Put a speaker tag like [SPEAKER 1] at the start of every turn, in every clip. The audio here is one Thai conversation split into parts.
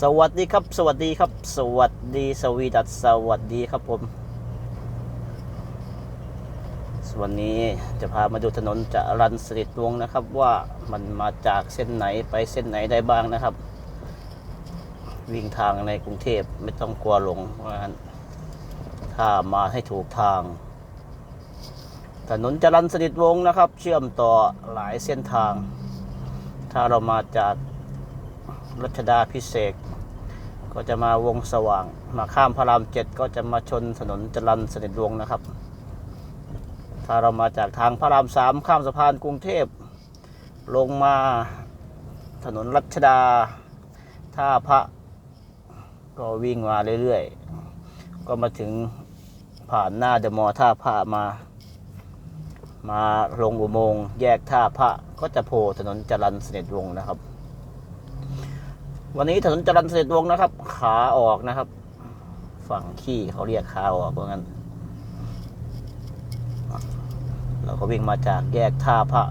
[SPEAKER 1] สวัสดีครับ สวัสดีครับ สวัสดีสวีดัสสวัสดีครับผม วันนี้จะพามาดูถนนจะรันสนิทวงนะครับว่ามันมาจากเส้นไหนไปเส้นไหนได้บ้างนะครับ วิ่งทางในกรุงเทพไม่ต้องกลัวหลงเพราะงั้นถ้ามาให้ถูกทาง ถนนจรัญสนิทวงนะครับ เชื่อมต่อหลายเส้นทาง ถ้าเรามาจาก รัชดาพิเศษก็จะมาวงสว่าง มาข้ามพระรามเจ็ดก็จะมาชนถนนจรัญสนิทวงนะครับ ถ้าเรามาจากทางพระรามสามข้ามสะพานกรุงเทพ ลงมาถนนรัชดาท่าพระก็วิ่งมาเรื่อยๆ ก็มาถึงผ่านหน้าเดอะมอลล์ท่าพระมา มาลงอุโมงค์แยกท่าพระก็จะโผล่ถนนจรัญสนิทวงนะครับ วันนี้ถนนจรัญสนิทวงนะครับ ขาออกนะครับ ฝั่งขี้เขาเรียกขาออกเพราะงั้น เราก็วิ่งมาจากแยกท่าพระ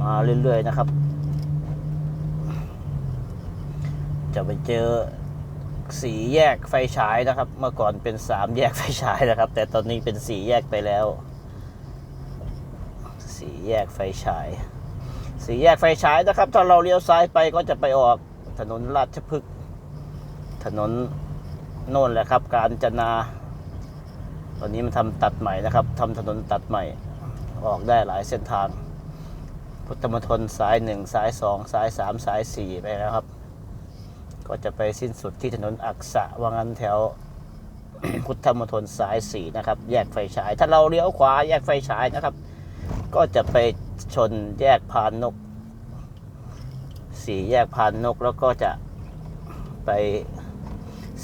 [SPEAKER 1] มาเรื่อยๆนะครับ จะไปเจอสีแยกไฟฉายนะครับ เมื่อก่อนเป็นสามแยกไฟฉายนะครับ แต่ตอนนี้เป็นสีแยกไปแล้ว สีแยกไฟฉาย สีแยกไฟฉายนะครับ ถ้าเราเลี้ยวซ้ายไปก็จะไปออก ถนนราชพฤกษ์ถนนโน่นแหละครับ การจนา ตอนนี้มันทำตัดใหม่นะครับทำถนนตัดใหม่ ออกได้หลายเส้นทาง พุทธมณฑลสายหนึ่งสายสองสายสามสายสี่ไปแล้วครับ ก็จะไปสิ้นสุดที่ถนนอักษะว่างั้นแถวพุทธมณฑลสายสี่นะครับ แยกไฟฉาย ถ้าเราเลี้ยวขวาแยกไฟฉายนะครับ ก็จะไปชนแยกพานนก สี่แยกพานนก แล้วก็จะไป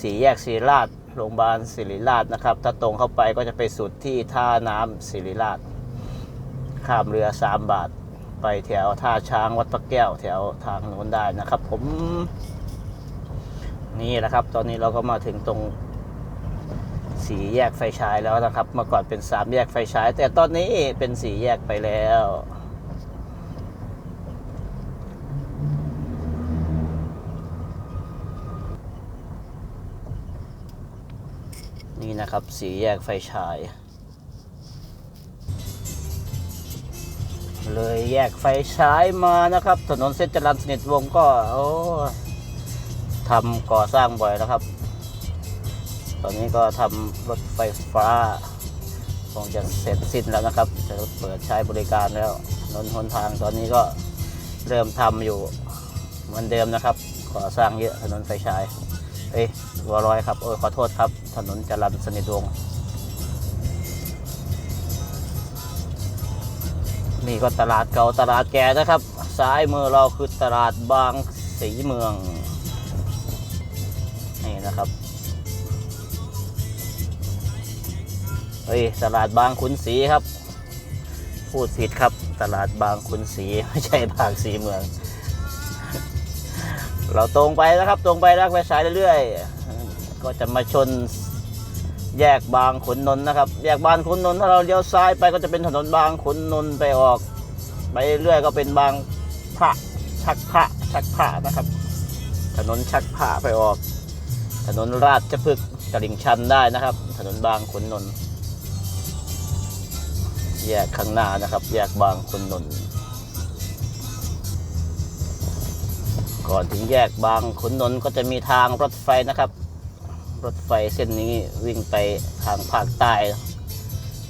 [SPEAKER 1] สี่แยกศิริราชโรงพยาบาลศิริราชนะครับ ถ้าตรงเข้าไปก็จะไปสุดที่ท่าน้ำศิริราช ข้ามเรือสามบาท ไปแถวท่าช้างวัดพระแก้ว แถวทางโน้นได้นะครับ ผม นี่แหละครับ ตอนนี้เราก็มาถึงตรงสีแยกไฟฉายแล้วนะครับ เมื่อก่อนเป็นสามแยกไฟฉาย แต่ตอนนี้เป็นสีแยกไปแล้ว นี่นะครับ สีแยกไฟฉาย เลยแยกไฟฉายมานะครับ ถนนเส้นจรัญสนิทวงก็ โอ้ทำก่อสร้างบ่อยนะครับ ตอนนี้ก็ทำรถไฟฟ้าคงจะเสร็จสิ้นแล้วนะครับ จะเปิดใช้บริการแล้วถนนหนทางตอนนี้ก็เริ่มทำอยู่เหมือนเดิมนะครับ ก่อสร้างเยอะถนนไฟฉาย เอ้ยวัวร้อยครับโอ้ยขอโทษครับ ถนนจรัญสนิทวงศ์นี่ก็ตลาดเก่าตลาดแก่นะครับ ซ้ายมือเราคือตลาดบางสีเมือง นี่นะครับเฮ้ยตลาดบางขุนศรีครับ พูดผิดครับ ตลาดบางขุนศรีไม่ใช่บางสีเมือง เราตรงไปนะครับตรงไปรักไปสายเรื่อยๆก็จะมาชนแยกบางขุนนนท์นะครับ แยกบางขุนนนท์ถ้าเราเลี้ยวซ้ายไปก็จะเป็นถนนบางขุนนนท์ไปออก ไปเรื่อยก็เป็นบางพระชักพระชักพระนะครับ ถนนชักพระไปออก ถนนราชพฤกษ์ตลิ่งชันได้นะครับ ถนนบางขุนนนท์แยกข้างหน้านะครับ แยกบางขุนนนท์ ก่อนถึงแยกบางขุนนนท์ก็จะมีทางรถไฟนะครับ รถไฟเส้นนี้วิ่งไปทางภาคใต้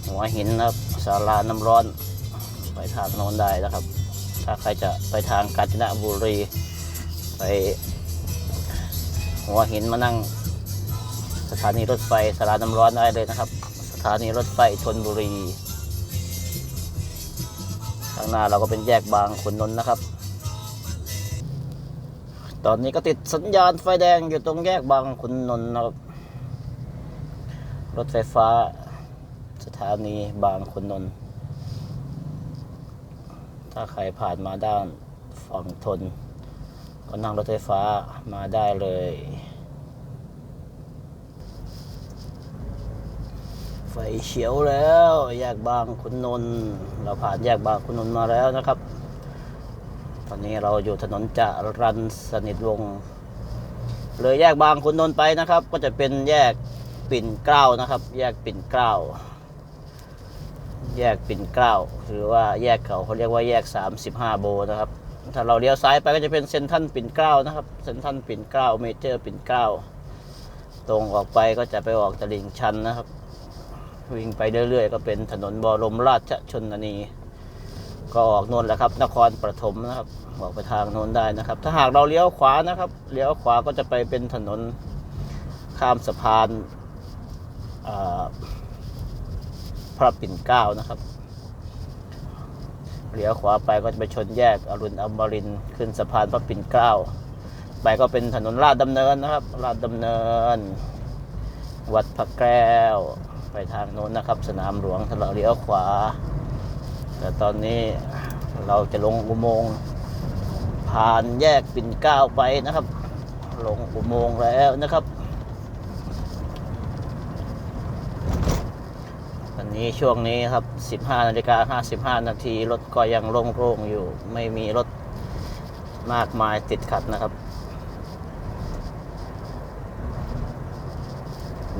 [SPEAKER 1] หัวหินนะครับสาราน้ำร้อน ไปทางโน้นได้นะครับ ถ้าใครจะไปทางกาญจนบุรี ไป หัวหินมานั่ง สถานีรถไฟสาราน้ำร้อนได้เลยนะครับ สถานีรถไฟชนบุรีข้างหน้าเราก็เป็นแยกบางขุนนนท์นะครับ ตอนนี้ก็ติดสัญญาณไฟแดงอยู่ตรงแยกบางขุนนนท์นะครับ รถไฟฟ้า สถานีบางขุนนนท์ถ้าใครผ่านมาด้านฝั่งทน ก็นั่งรถไฟฟ้ามาได้เลย ไฟเขียวแล้ว แยกบางขุนนนท์เราผ่านแยกบางขุนนนท์มาแล้วนะครับ ตอนนี้เราอยู่ถนนจรัญสนิทวงเลยแยกบางขุนนนท์ไปนะครับ ก็จะเป็นแยกปิ่นเกล้านะครับ แยกปิ่นเกล้า แยกปิ่นเกล้าหรือว่าแยกเขาเขาเรียกว่าแยก 35 โบนะครับ ถ้าเราเลี้ยวซ้ายไปก็จะเป็นเซนทรันปิ่นเกล้านะครับเซนทรันปิ่นเกล้าเมเจอร์ปิ่นเกล้าตรงออกไปก็จะไปออกตลิ่งชันนะครับ วิ่งไปเรื่อยๆ ก็เป็นถนนบรมราชชนนี ก็ออกโน่นแหละครับ นครปฐมนะครับออกไปทางโน้นได้นะครับ ถ้าหากเราเลี้ยวขวานะครับเลี้ยวขวาก็จะไปเป็นถนนข้ามสะพานพระปิ่นเกล้านะครับเลี้ยวขวาไปก็จะไปชนแยกอรุณอมรินขึ้นสะพานพระปิ่นเกล้าไปก็เป็นถนนลาดดำเนินนะครับลาดดำเนิน วัดพระแก้ว ไปทางโน้นนะครับ สนามหลวงถ้าเราเลี้ยวขวา แต่ตอนนี้เราจะลงอุโมงค์ผ่านแยกปิ่นเกล้าไปนะครับ ลงอุโมงค์แล้วนะครับ วันนี้ช่วงนี้ครับ 15นาฬิกา55 นาทีรถก็ยังโล่งๆอยู่ ไม่มีรถมากมายติดขัดนะครับ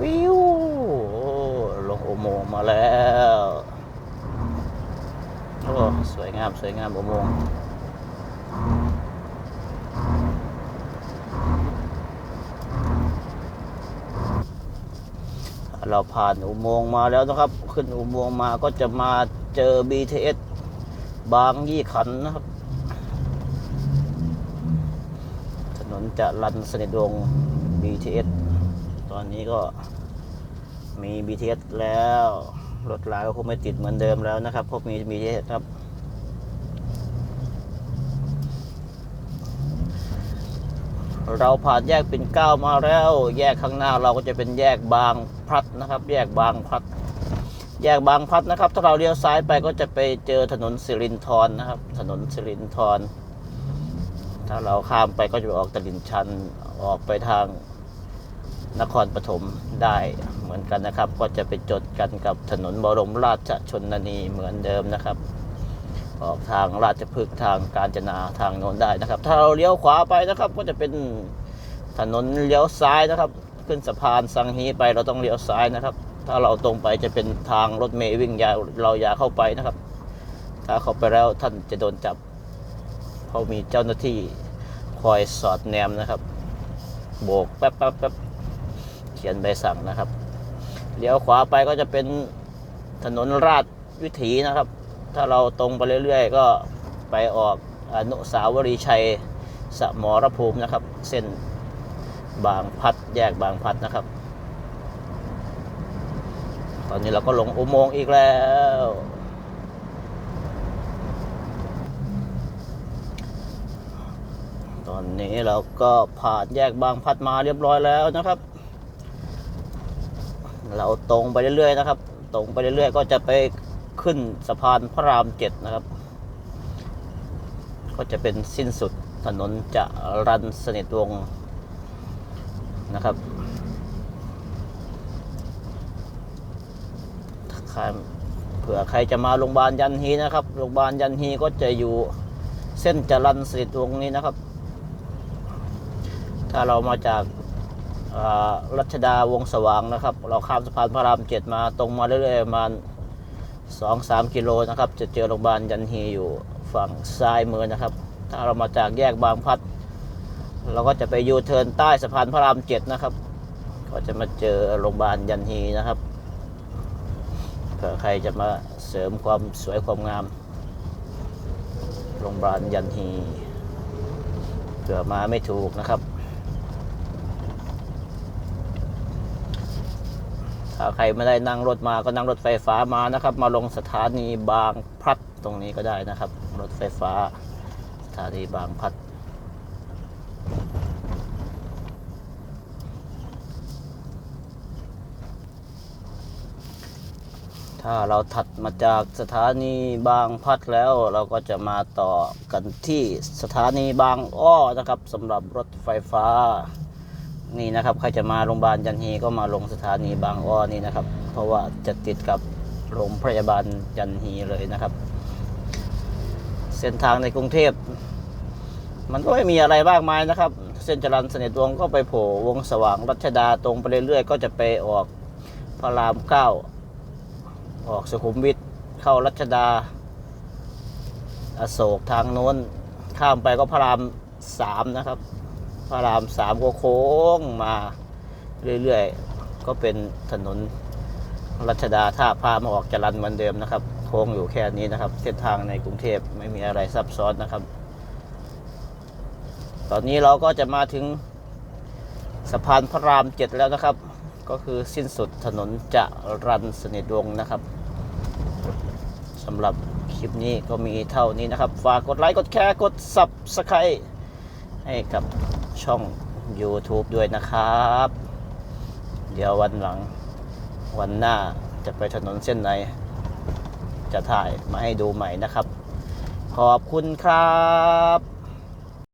[SPEAKER 1] วิวโอ้ลงอุโมงค์มาแล้ว อ้สวยงาม สวยงามอุโมงค์เราผ่านอุโมงค์มาแล้วนะครับ ขึ้นอุโมงค์มาก็จะมาเจอ BTS บางยี่ขันนะครับ ถนนจะรันสนิทวง BTS ตอนนี้ก็มี BTS แล้ว รถราก็คงไม่ติดเหมือนเดิมแล้วนะครับเพราะมี BTS ครับ เราผ่านแยกปิ่นเก้ามาแล้ว แยกข้างหน้าเราก็จะเป็นแยกบางพลัดนะครับ แยกบางพลัด แยกบางพลัดนะครับ ถ้าเราเลี้ยวซ้ายไปก็จะไปเจอถนนสิรินธรนะครับ ถนนสิรินธรถ้าเราข้ามไปก็จะออกตลิ่งชันออกไปทางนครปฐมได้ เหมือนกันนะครับ ก็จะไปจดกันกับถนนบรมราชชนนีเหมือนเดิมนะครับ ออกทางราชพฤกษ์ทางกาญจนาทางโน้นได้นะครับ ถ้าเราเลี้ยวขวาไปนะครับ ก็จะเป็นถนนเลี้ยวซ้ายนะครับ ขึ้นสะพานสังฮีไปเราต้องเลี้ยวซ้ายนะครับ ถ้าเราตรงไปจะเป็นทางรถเมล์วิ่งยาวเราอย่าเข้าไปนะครับ ถ้าเข้าไปแล้วท่านจะโดนจับเพราะมีเจ้าหน้าที่คอยสอดแนมนะครับ โบกแป๊บแป๊บแป๊บเขียนใบสั่งนะครับ เลี้ยวขวาไปก็จะเป็นถนนราชวิถีนะครับ ถ้าเราตรงไปเรื่อยๆ ก็ไปออกอนุสาวรีย์ชัยสมรภูมินะครับ เส้นบางพัดแยกบางพัดนะครับ ตอนนี้เราก็ลงอุโมงค์อีกแล้ว ตอนนี้เราก็ผ่านแยกบางพัดมาเรียบร้อยแล้วนะครับ เราตรงไปเรื่อยๆนะครับ ตรงไปเรื่อยๆ ก็จะไปขึ้นสะพานพระรามเจ็ดนะครับ ก็จะเป็นสิ้นสุดถนนจะรันสนิทวงนะครับใครเผื่อใครจะมาโรงพยาบาลยันฮีนะครับ โรงพยาบาลยันฮีก็จะอยู่เส้นจรันสนิทวงนี้นะครับ ถ้าเรามาจาก รัชดาวงสว่างนะครับ เราข้ามสะพานพระรามเจ็ดมาตรงมาเรื่อยๆมาสองสามกิโลนะครับ จะเจอโรงพยาบาลยันฮีอยู่ฝั่งซ้ายมือนะครับ ถ้าเรามาจากแยกบางพัด เราก็จะไปยูเทิร์นใต้สะพานพระรามเจ็ดนะครับ ก็จะมาเจอโรงพยาบาลยันฮีนะครับเผื่อใครจะมาเสริมความสวยความงาม โรงพยาบาลยันฮีเผื่อมาไม่ถูกนะครับ ถ้าใครไม่ได้นั่งรถมาก็นั่งรถไฟฟ้ามานะครับ มาลงสถานีบางพลัดตรงนี้ก็ได้นะครับ รถไฟฟ้า สถานีบางพลัดถ้าเราถัดมาจากสถานีบางพัดแล้วเราก็จะมาต่อกันที่สถานีบางอ้อนะครับสำหรับรถไฟฟ้า นี่นะครับใครจะมาโรงพยาบาลยันฮีก็มาลงสถานีบางอ้อนี่นะครับ เพราะว่าจะติดกับโรงพยาบาลยันฮีเลยนะครับ เส้นทางในกรุงเทพ มันก็ไม่มีอะไรมากมายนะครับส้นจรัญสนิทวงก็ไปโผล่วงสว่างรัชดาตรงไปเรื่อยๆ ก็จะไปออกพระรามเก้าออกสุขุมวิทเข้ารัชดา อโศกทางโน้นข้ามไปก็พระรามสามนะครับ พระรามสามก็โค้งมาเรื่อยๆ ก็เป็นถนนรัชดาท่าพามาออกจรันเหมือนเดิมนะครับ โค้งอยู่แค่นี้นะครับ เส้นทางในกรุงเทพไม่มีอะไรซับซ้อนนะครับ ตอนนี้เราก็จะมาถึงสะพานพระรามเจ็ดแล้วนะครับ ก็คือสิ้นสุดถนนจะรันสนิทวงศ์นะครับสำหรับคลิปนี้ก็มีเท่านี้นะครับ ฝากกดไลค์ กดแชร์ กด Subscribe ให้กับ ช่อง YouTube ด้วยนะครับ เดี๋ยววันหลังวันหน้าจะไปถนนเส้นไหน จะถ่ายมาให้ดูใหม่นะครับ ขอบคุณครับ